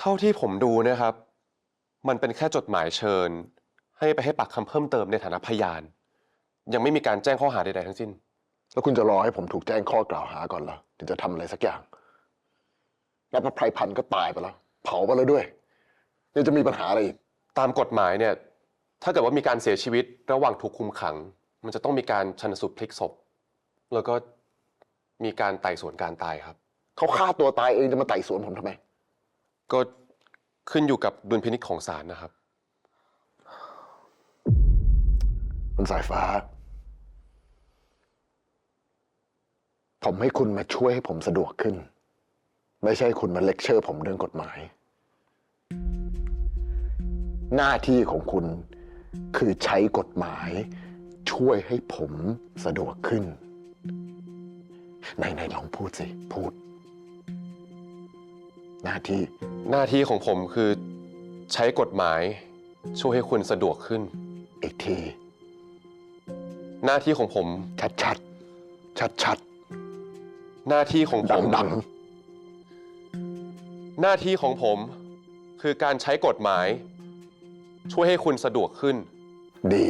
เท่าที่ผมดูนะครับ มันเป็นแค่จดหมายเชิญ ให้ไปให้ปากคำเพิ่มเติมในฐานะพยาน ยังไม่มีการแจ้งข้อหาใดๆทั้งสิ้น แล้วคุณจะรอให้ผมถูกแจ้งข้อกล่าวหาก่อนเหรอถึงจะทำอะไรสักอย่าง แล้วพระไพรพันธ์ก็ตายไปแล้ว เผาไปแล้วด้วยยังจะมีปัญหาอะไรอีก ตามกฎหมายเนี่ยถ้าเกิดว่ามีการเสียชีวิตระหว่างถูกคุมขัง มันจะต้องมีการชันสูตรพลิกศพ แล้วก็มีการไต่สวนการตายครับ เขาฆ่าตัวตายเองจะมาไต่สวนผมทำไม ก็ขึ้นอยู่กับดุลพินิจของศาลนะครับ คุณสายฟ้า ผมให้คุณมาช่วยให้ผมสะดวกขึ้น ไม่ใช่คุณมาเลคเชอร์ผมเรื่องกฎหมาย หน้าที่ของคุณคือใช้กฎหมาย ช่วยให้ผมสะดวกขึ้น ไหนไหนลองพูดสิ พูด หน้าที่ หน้าที่ของผมคือใช้กฎหมายช่วยให้คุณสะดวกขึ้น อีกที หน้าที่ของผม ชัดชัดชัดชัดหน้าที่ของผดังม ดังหน้าที่ของผมคือการใช้กฎหมาย ช่วยให้คุณสะดวกขึ้น ๆดี